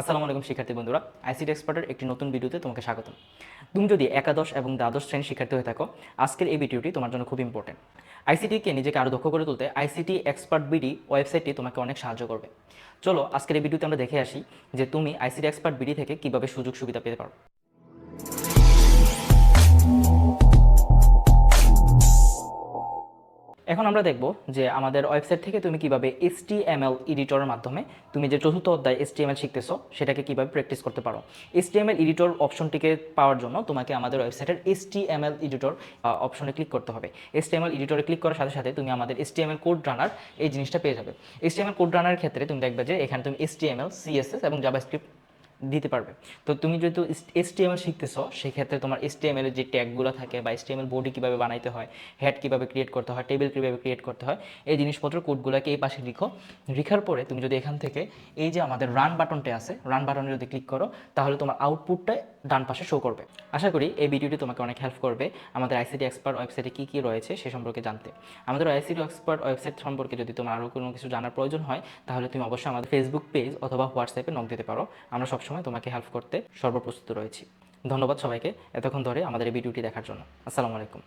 আসসালামু আলাইকুম, শিক্ষার্থী বন্ধুরা। আইসিটি এক্সপার্টের একটি নতুন ভিডিওতে তোমাকে স্বাগতম। তুমি যদি একাদশ এবং দ্বাদশ শ্রেণির শিক্ষার্থী হয়ে থাকো, আজকের এই ভিডিওটি তোমার জন্য খুব ইম্পর্টেন্ট আইসিটিকে নিজেকে আরও দক্ষ করে তুলতে আইসিটি এক্সপার্ট বিডি ওয়েবসাইটটি তোমাকে অনেক সাহায্য করবে। চলো, আজকের এই ভিডিওতে আমরা দেখে আসি যে তুমি আইসিটি এক্সপার্ট বিডি থেকে কীভাবে সুযোগ সুবিধা পেতে পারো। এখন আমরা দেখব যে আমাদের ওয়েবসাইট থেকে তুমি কীভাবে HTML এডিটরের মাধ্যমে তুমি যে চতুর্থ অধ্যায় HTML শিখতেছো, সেটাকে কীভাবে প্র্যাকটিস করতে পারো। HTML এডিটর অপশনটিকে পাওয়ার জন্য তোমাকে আমাদের ওয়েবসাইটের HTML এডিটর অপশনে ক্লিক করতে হবে। HTML এডিটরে ক্লিক করার সাথে সাথে তুমি আমাদের HTML কোড রানার এই জিনিসটা পেয়ে যাবে। HTML কোড রানার ক্ষেত্রে তুমি দেখবে যে এখানে তুমি HTML CSS এবং জাভাস্ক্রিপ্ট দিতে পারবে। তো তুমি যেহেতু এসটিএমএল শিখতেছো, সেক্ষেত্রে তোমার এসটিএমএল যে ট্যাগগুলো থাকে বা এসটিএমএল বডি কীভাবে বানাইতে হয়, হেড কীভাবে ক্রিয়েট করতে হয়, টেবিল কীভাবে ক্রিয়েট করতে হয়, এই জিনিসপত্র কোডগুলোকে এই পাশে লিখো। লিখার পরে তুমি যদি এখান থেকে এই যে আমাদের রান বাটনটা আছে রান বাটনে যদি ক্লিক করো, তাহলে তোমার আউটপুটটা ডান পাশে শো করবে। আশা করি এই ভিডিওটি তোমাকে অনেক হেল্প করবে আমাদের আইসিটি এক্সপার্ট ওয়েবসাইটে কী কী রয়েছে সে সম্পর্কে জানতে। আমাদের আইসিটি এক্সপার্ট ওয়েবসাইট সম্পর্কে যদি তোমার আরও কোনো কিছু জানার প্রয়োজন হয়, তাহলে তুমি অবশ্যই আমাদের ফেসবুক পেজ অথবা হোয়াটসঅ্যাপে নক দিতে পারো। আমরা সবসময় তোমাকে হেল্প করতে সর্বপ্রস্তুত রয়েছি। ধন্যবাদ সবাইকে এতক্ষণ ধরে আমাদের এই ভিডিওটি দেখার জন্য। আসসালামু আলাইকুম।